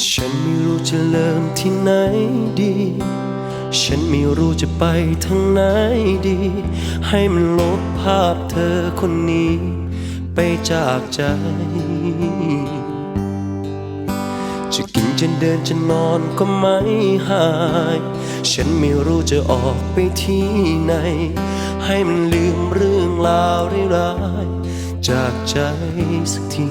ฉันไม่รู้จะเริ่มที่ไหนดี ฉันไม่รู้จะไปทางไหนดี ให้มันลบภาพเธอคนนี้ ไปจากใจ จะกินจะเดินจะนอนก็ไม่หาย ฉันไม่รู้จะออกไปที่ไหน ให้มันลืมเรื่องราวร้ายๆจากใจสักที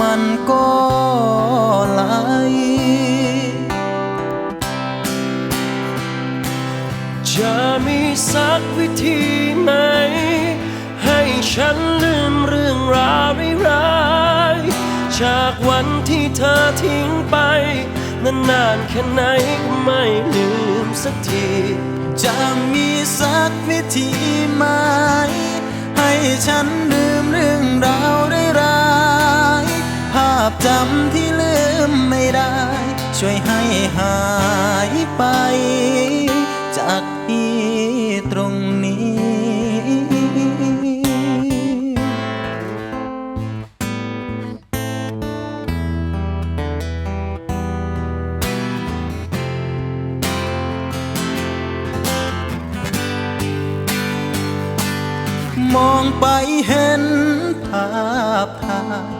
มันก็ไหลจะมีสักวิธีไหม ให้ฉันลืมเรื่องราวร้ายๆจากวันที่เธอทิ้งไป นานๆแค่ไหนก็ไม่ลืมสักที จะมีสักวิธีไหม ให้ฉัน ช่วยให้หายไป จากที่ตรงนี้ มองไปเห็นภาพถ่าย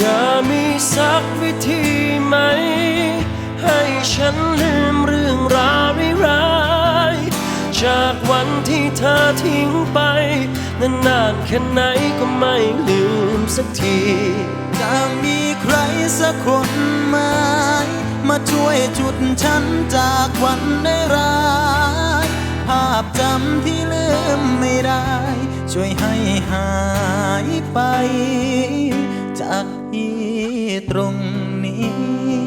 จะมีสักวิธีไหม ให้ฉันลืมเรื่องราวร้ายจากวันที่เธอทิ้งไป นานๆแค่ไหนก็ไม่ลืมสักที จะมีใครสักคนไหมมาช่วยจุดฉันจากวันได้ร้ายภาพจำที่ลืมไม่ได้ ช่วยให้หายไป จากที่ตรงนี้